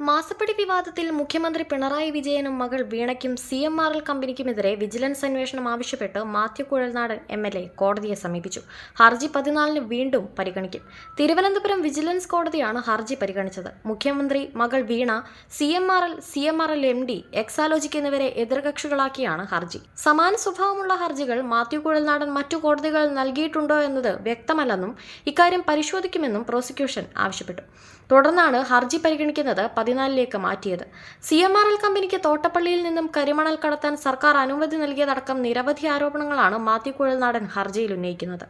മാസപ്പടി വിവാദത്തിൽ മുഖ്യമന്ത്രി പിണറായി വിജയനും മകൾ വീണയ്ക്കും സി എം ആർ എൽ കമ്പനിക്കുമെതിരെ വിജിലൻസ് അന്വേഷണം ആവശ്യപ്പെട്ട് Mathew Kuzhalnadan M L A കോടതിയെ സമീപിച്ചു. ഹർജി പതിനാലിന് വീണ്ടും പരിഗണിക്കും. തിരുവനന്തപുരം വിജിലൻസ് കോടതിയാണ് ഹർജി പരിഗണിച്ചത്. മുഖ്യമന്ത്രി മകൾ Veena C M R L C M R L M D Exalogic എന്നിവരെ എതിർകക്ഷികളാക്കിയാണ് ഹർജി. സമാന സ്വഭാവമുള്ള ഹർജികൾ മാത്യു കുഴൽനാടൻ മറ്റു കോടതികൾ നൽകിയിട്ടുണ്ടോ എന്നത് വ്യക്തമല്ലെന്നും ഇക്കാര്യം പരിശോധിക്കുമെന്നും പ്രോസിക്യൂഷൻ ആവശ്യപ്പെട്ടു. തുടർന്നാണ് ഹർജി പരിഗണിക്കുന്നത് പതിനാലിലേക്ക് മാറ്റിയത്. സി എം ആർ എൽ കമ്പനിക്ക് തോട്ടപ്പള്ളിയിൽ നിന്നും കരിമണൽ കടത്താൻ സർക്കാർ അനുമതി നൽകിയതടക്കം നിരവധി ആരോപണങ്ങളാണ് മാത്യു കുഴൽനാടൻ ഹർജിയിൽ ഉന്നയിക്കുന്നത്.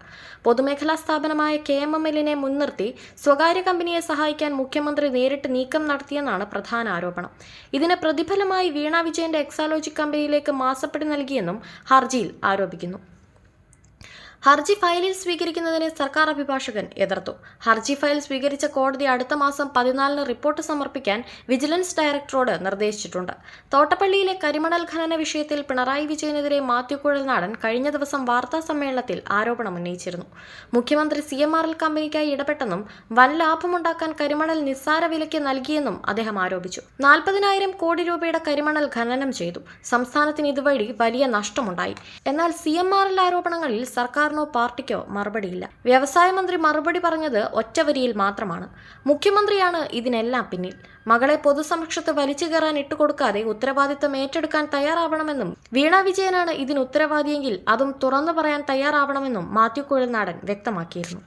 പൊതുമേഖലാ സ്ഥാപനമായ കെ എം എം എല്ലിനെ മുൻനിർത്തി സ്വകാര്യ കമ്പനിയെ സഹായിക്കാൻ മുഖ്യമന്ത്രി നേരിട്ട് നീക്കം നടത്തിയെന്നാണ് പ്രധാന ആരോപണം. ഇതിന് പ്രതിഫലമായി വീണ വിജയന്റെ എക്സാലോജി കമ്പനിയിലേക്ക് മാസപ്പടി നൽകിയെന്നും ഹർജിയിൽ ആരോപിക്കുന്നു. ഹർജി ഫയലിൽ സ്വീകരിക്കുന്നതിനെ സർക്കാർ അഭിഭാഷകൻ എതിർത്തു. ഹർജി ഫയൽ സ്വീകരിച്ച കോടതി അടുത്ത മാസം പതിനാലിന് റിപ്പോർട്ട് സമർപ്പിക്കാൻ വിജിലൻസ് ഡയറക്ടറോട് നിർദ്ദേശിച്ചിട്ടുണ്ട്. തോട്ടപ്പള്ളിയിലെ കരിമണൽ ഖനന വിഷയത്തിൽ പിണറായി വിജയനെതിരെ മാത്യു കുഴൽനാടൻ കഴിഞ്ഞ ദിവസം വാർത്താ സമ്മേളനത്തിൽ ആരോപണം ഉന്നയിച്ചിരുന്നു. മുഖ്യമന്ത്രി സി എം ആർ എൽ കമ്പനിക്കായി ഇടപെട്ടെന്നും വൻ ലാഭമുണ്ടാക്കാൻ കരിമണൽ നിസ്സാര വിലയ്ക്ക് നൽകിയെന്നും അദ്ദേഹം ആരോപിച്ചു. നാൽപ്പതിനായിരം കോടി രൂപയുടെ കരിമണൽ ഖനനം ചെയ്തു. സംസ്ഥാനത്തിന് ഇതുവഴി വലിയ നഷ്ടമുണ്ടായി. എന്നാൽ സി എം ആർ എൽ ആരോപണങ്ങളിൽ സർക്കാരിനോ പാർട്ടിക്കോ മറുപടിയില്ല. വ്യവസായ മന്ത്രി മറുപടി പറഞ്ഞത് ഒറ്റവരിയിൽ മാത്രമാണ്. മുഖ്യമന്ത്രിയാണ് ഇതിനെല്ലാം പിന്നിൽ. മകളെ പൊതുസമക്ഷത്ത് വലിച്ചു കയറാൻ ഇട്ടുകൊടുക്കാതെ ഉത്തരവാദിത്തം ഏറ്റെടുക്കാൻ തയ്യാറാവണമെന്നും വീണ വിജയനാണ് ഇതിന് ഉത്തരവാദിയെങ്കിൽ അതും തുറന്നു പറയാൻ തയ്യാറാവണമെന്നും മാത്യു കുഴൽനാടൻ വ്യക്തമാക്കിയിരുന്നു.